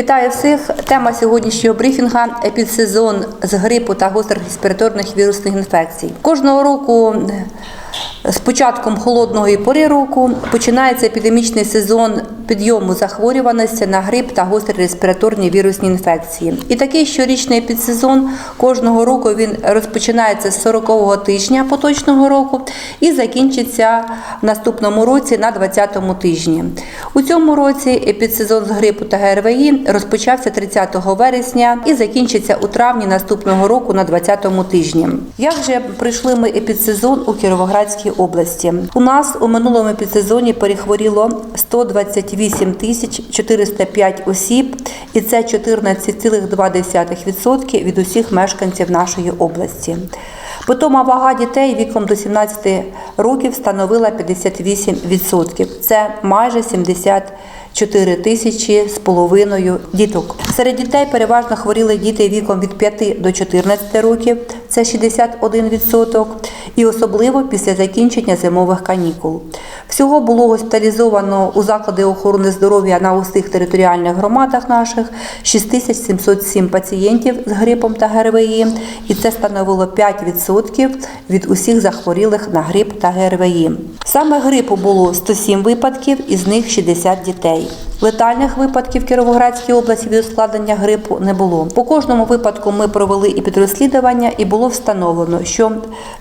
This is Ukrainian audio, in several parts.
Вітаю всіх. Тема сьогоднішнього брифінга епідсезон з грипу та гострих респіраторних вірусних інфекцій. Кожного року з початком холодної пори року починається епідемічний сезон підйому захворюваності на грип та гострі респіраторні вірусні інфекції. І такий щорічний епідсезон кожного року він розпочинається з 40-го тижня поточного року і закінчиться в наступному році на 20-му тижні. У цьому році епідсезон з грипу та ГРВІ розпочався 30 вересня і закінчиться у травні наступного року на 20-му тижні. Як же пройшли ми епідсезон у Кіровоградській області? У нас у минулому епідсезоні перехворіло 128 тисяч 405 осіб, і це 14,2% від усіх мешканців нашої області. Питома вага дітей віком до 17 років становила 58%. Це майже 74 тисячі з половиною діток. Серед дітей переважно хворіли діти віком від 5 до 14 років, це 61%, і особливо після закінчення зимових канікул. Всього було госпіталізовано у заклади охорони здоров'я на усіх територіальних громадах наших 6707 пацієнтів з грипом та ГРВІ, і це становило 5% від усіх захворілих на грип та ГРВІ. Саме грипу було 107 випадків, із них 60 дітей. Летальних випадків в Кіровоградській області від ускладнення грипу не було. По кожному випадку ми провели і підрозслідування, і було встановлено, що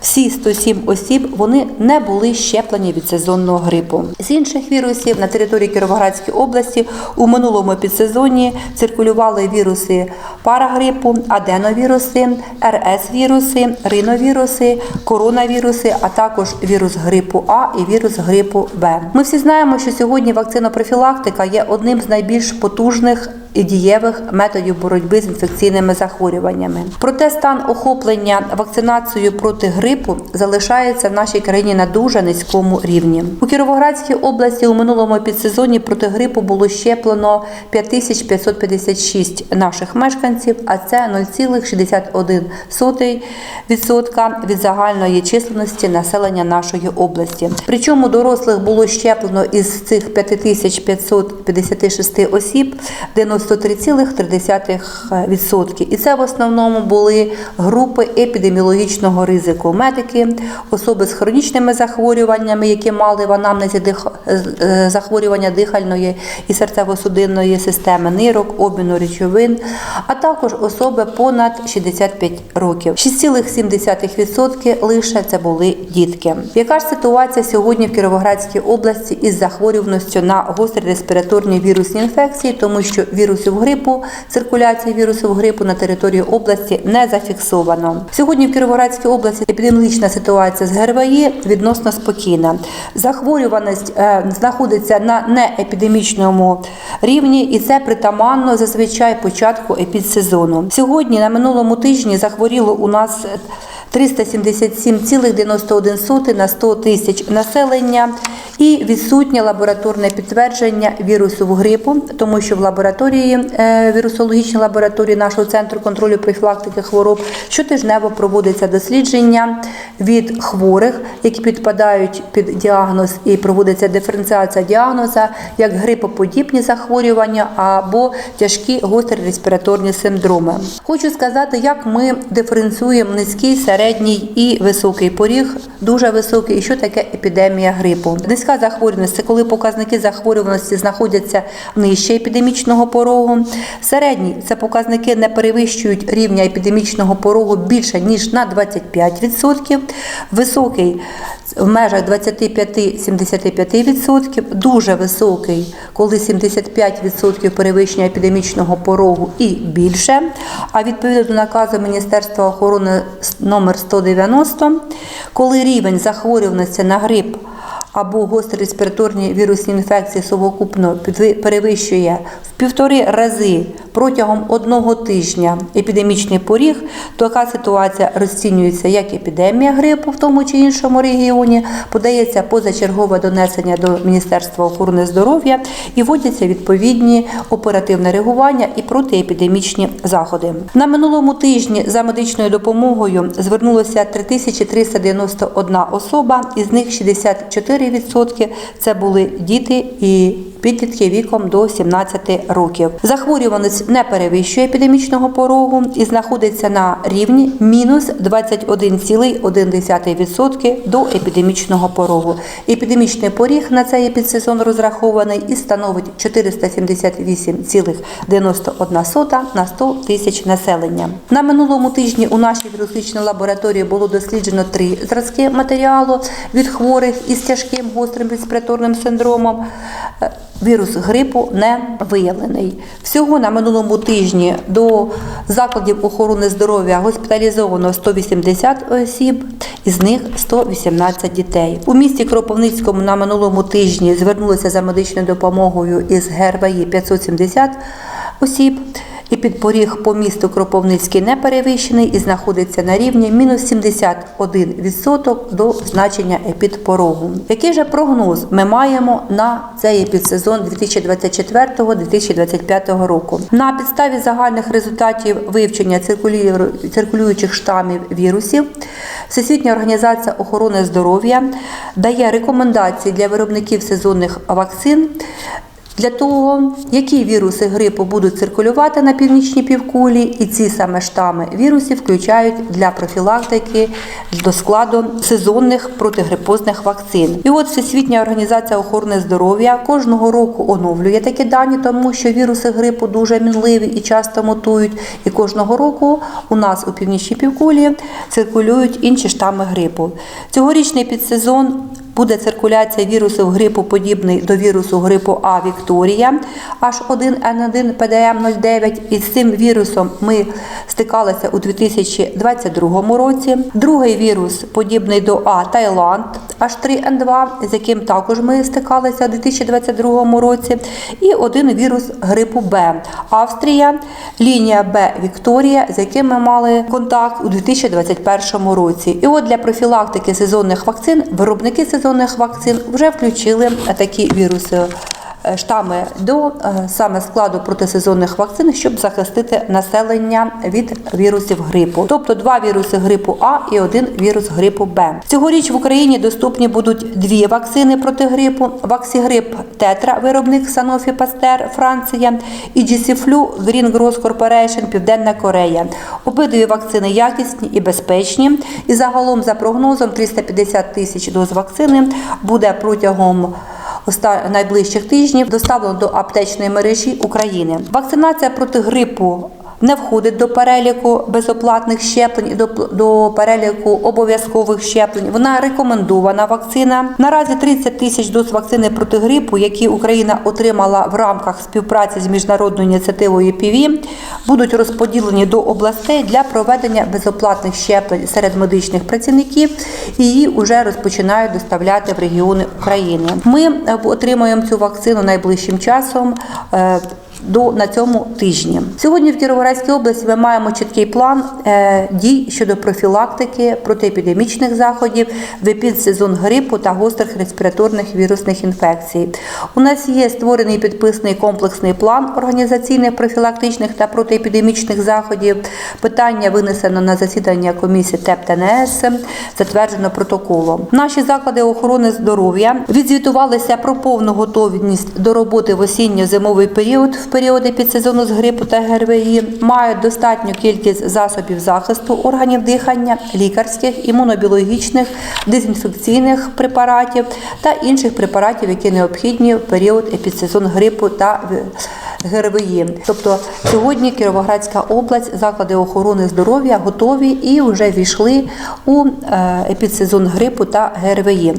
всі 107 осіб вони не були щеплені від сезонного грипу. З інших вірусів на території Кіровоградської області у минулому підсезоні циркулювали віруси парагрипу, аденовіруси, РС-віруси, риновіруси, коронавіруси, а також вірус грипу А і вірус грипу Б. Ми всі знаємо, що сьогодні вакцинопрофілактика є одним з найбільш потужних і дієвих методів боротьби з інфекційними захворюваннями. Проте стан охоплення вакцинацією проти грипу залишається в нашій країні на дуже низькому рівні. У Кіровоградській області у минулому підсезоні проти грипу було щеплено 5556 наших мешканців, а це 0,61% від загальної численності населення нашої області. Причому дорослих було щеплено із цих 5556 осіб 93,3%. І це в основному були групи епідеміологічного ризику. Медики, особи з хронічними захворюваннями, які мали в анамнезі дих... е, захворювання дихальної і серцево-судинної системи, нирок, обміну речовин, а також особи понад 65 років. 6,7% лише це були дітки. Яка ж ситуація сьогодні в Кіровоградській області із захворюваністю на гострі респіраторні вірусні інфекції, тому що вірусів грипу, циркуляції вірусів грипу на території області не зафіксовано. Сьогодні в Кіровоградській області епідеміологічна ситуація з ГРВІ відносно спокійна. Захворюваність е, знаходиться на неепідемічному рівні, і це притаманно зазвичай початку епідсезону. Сьогодні на минулому тижні захворіло у нас 377,91 на 100 тисяч населення і відсутнє лабораторне підтвердження вірусу грипу, тому що в лабораторії е, вірусологічній лабораторії нашого центру контролю профілактики хвороб щотижнево проводиться дослідження від хворих, які підпадають під діагноз і проводиться диференціація діагноза як грипоподібні захворювання або тяжкі гострі респіраторні синдроми. Хочу сказати, як ми диференціюємо низький, середній і високий поріг, дуже високий, і що таке епідемія грипу. Низька захворюваність це коли показники захворюваності знаходяться нижче епідемічного порогу. Середній це показники не перевищують рівня епідемічного порогу більше ніж на 25%. Високий в межах 25-75%, дуже високий, коли 75% перевищення епідемічного порогу і більше. А відповідно до наказу Міністерства охорони номер 190, коли рівень захворюваності на грип або гострі респіраторні вірусні інфекції совокупно перевищує в півтори рази протягом одного тижня епідемічний поріг, то така ситуація розцінюється як епідемія грипу в тому чи іншому регіоні, подається позачергове донесення до Міністерства охорони здоров'я і вводяться відповідні оперативне реагування і протиепідемічні заходи. На минулому тижні за медичною допомогою звернулося 3391 особа, із них 64% це були діти і підлітки віком до 17 років. Захворюваність не перевищує епідемічного порогу і знаходиться на рівні мінус 21,1% до епідемічного порогу. Епідемічний поріг на цей підсезон розрахований і становить 478,91 на 100 тисяч населення. На минулому тижні у нашій вірусичній лабораторії було досліджено три зразки матеріалу від хворих із тяжким гострим респіраторним синдромом. Вірус грипу не виявлений. Всього на минулому тижні до закладів охорони здоров'я госпіталізовано 180 осіб, із них 118 дітей. У місті Кропивницькому на минулому тижні звернулися за медичною допомогою із ГРВІ 570 осіб. І підпоріг по місту Кропивницький не перевищений і знаходиться на рівні мінус 71% до значення епідпорогу. Який же прогноз ми маємо на цей епідсезон 2024-2025 року? На підставі загальних результатів вивчення циркулюючих штамів вірусів Всесвітня організація охорони здоров'я дає рекомендації для виробників сезонних вакцин для того, які віруси грипу будуть циркулювати на північній півкулі, і ці саме штами вірусів включають для профілактики до складу сезонних протигрипозних вакцин. І от Всесвітня організація охорони здоров'я кожного року оновлює такі дані, тому що віруси грипу дуже мінливі і часто мутують. І кожного року у нас у північній півкулі циркулюють інші штами грипу. Цьогорічний підсезон буде циркуляція вірусів грипу подібний до вірусу грипу А Вікторія H1N1 PDM09. І з цим вірусом ми стикалися у 2022 році. Другий вірус подібний до А Таїланд H3N2, з яким також ми стикалися у 2022 році. І один вірус грипу Б Австрія, лінія Б Вікторія, з яким ми мали контакт у 2021 році. І от для профілактики сезонних вакцин виробники сезонних вакцин вже включили такі віруси. Е, Штами до е, саме складу протисезонних вакцин, щоб захистити населення від вірусів грипу, тобто два віруси грипу А і один вірус грипу Б. Цьогоріч в Україні доступні будуть дві вакцини проти грипу: Ваксігрип Тетра, виробник Sanofi Pasteur, Франція, і GC-Flu Green Growth Corporation, Південна Корея. Обидві вакцини якісні і безпечні. І загалом, за прогнозом, 350 тисяч доз вакцини буде протягом найближчих тижнів доставлено до аптечної мережі України. Вакцинація проти грипу. Не входить до переліку безоплатних щеплень і до, до переліку обов'язкових щеплень. Вона рекомендована вакцина. Наразі 30 тисяч доз вакцини проти грипу, які Україна отримала в рамках співпраці з міжнародною ініціативою ПІВІ, будуть розподілені до областей для проведення безоплатних щеплень серед медичних працівників. І її вже розпочинають доставляти в регіони України. Ми е, отримаємо цю вакцину найближчим часом. До на цьому тижні сьогодні в Кіровоградській області ми маємо чіткий план е, дій щодо профілактики протиепідемічних заходів в епідсезон грипу та гострих респіраторних вірусних інфекцій. У нас є створений підписаний комплексний план організаційних профілактичних та протиепідемічних заходів. Питання винесено на засідання комісії ТЕП та НС, затверджено протоколом. Наші заклади охорони здоров'я відзвітувалися про повну готовність до роботи в осінньо-зимовий період періоди підсезону з грипу та ГРВІ, мають достатню кількість засобів захисту органів дихання, лікарських, імунобіологічних, дезінфекційних препаратів та інших препаратів, які необхідні в період епідсезон грипу та ГРВІ. Тобто сьогодні Кіровоградська область, заклади охорони здоров'я готові і вже війшли у е, епідсезон грипу та ГРВІ.